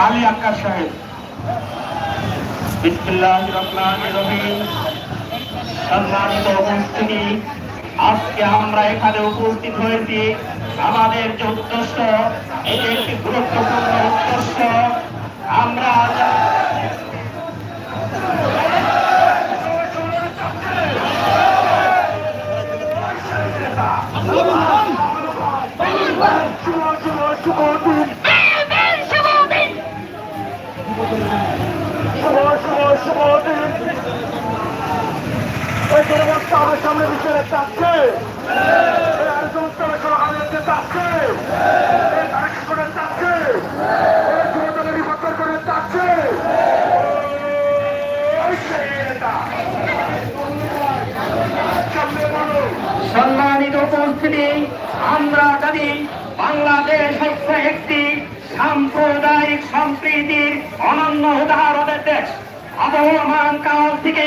আলী আক্কার সাহেব বিসমিল্লাহ রহমান রহিম সম্মানিত উপস্থিতি আজকে আমরা এখানে উপস্থিত হয়েছি আমাদের যে উদ্দেশ্য এটি একটি গুরুত্বপূর্ণ উদ্দেশ্য আমরা সম্মানিত উপস্থিতি আমরা জানি বাংলাদেশ হচ্ছে একটি সাম্প্রদায়িক সম্প্রীতির অনন্য উদাহরণের দেশ। আবহমান কাল থেকে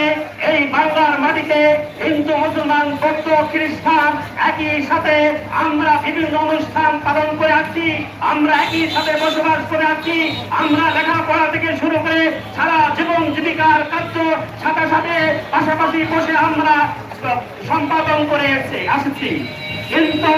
এই বাংলার মাটিতে হিন্দু, মুসলমান, বৌদ্ধ, খ্রিস্টান একই সাথে আমরা বিভিন্ন অনুষ্ঠান পালন করে আসছি, আমরা একই সাথে বসবাস করে আসছি, আমরা লেখাপড়া থেকে শুরু করে সারা জীবন জীবিকার কার্য সাথে সাথে পাশাপাশি বসে আমরা সম্পাদন করে আসছি। কিন্তু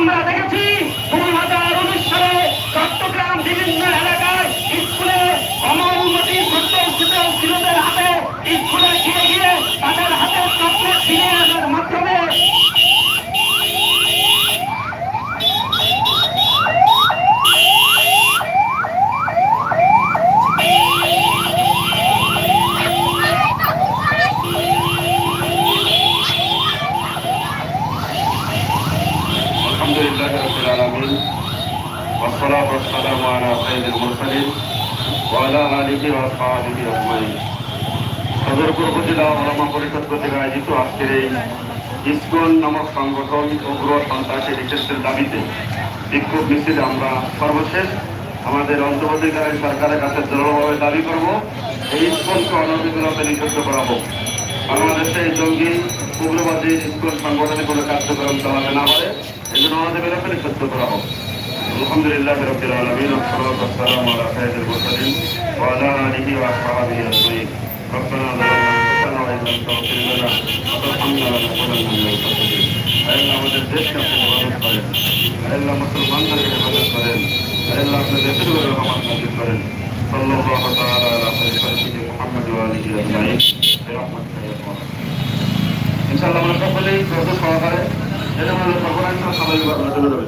আমরা العالمين والصلاة والسلام على سيد المرسلين وعلى آله وأصحابه أجمعين সদরপুর উপজেলা ওলামা পরিষদ কর্তৃক আয়োজিত আজকের এই ইসকন নামক সংগঠন উগ্র সন্ত্রাসী নিষেধের দাবিতে বিক্ষোভ মিছিলে আমরা সর্বশেষ আমাদের অন্তর্বর্তীকালীন সরকারের কাছে দৃঢ়ভাবে দাবি করব এই ইসকনকে অনধিকরণে নিষিদ্ধ করা হোক বাংলাদেশে এই জঙ্গি উগ্রবাদী ইসকন সংগঠনে কোনো কার্যক্রম চালাতে না পারে এই জন্য আমাদের বিরুদ্ধে নিষিদ্ধ করা হোক আলহামদুলিল্লাহ রবিল আলমিন والسلام على خير المرسلين وعلى آله وأصحابه أجمعين ربنا ظلمنا أنفسنا وإن لم تغفر لنا وترحمنا لنكونن من الخاسرين আল্লাহ আমাদের দেশকে আপনি হেফাজত করেন আল্লাহ মুসলমানদেরকে হেফাজত করেন আল্লাহ আপনার দেশের উপরে রহমান নাজির করেন সাল্লাল্লাহু তাআলা আলা সাইয়্যিদিনা মুহাম্মদ ওয়া আলিহি আজমাইন برحمتك রহমত ইনশাআল্লাহ সকলেই সহকারে এটা মানে সকলের সবাই চলে যাবে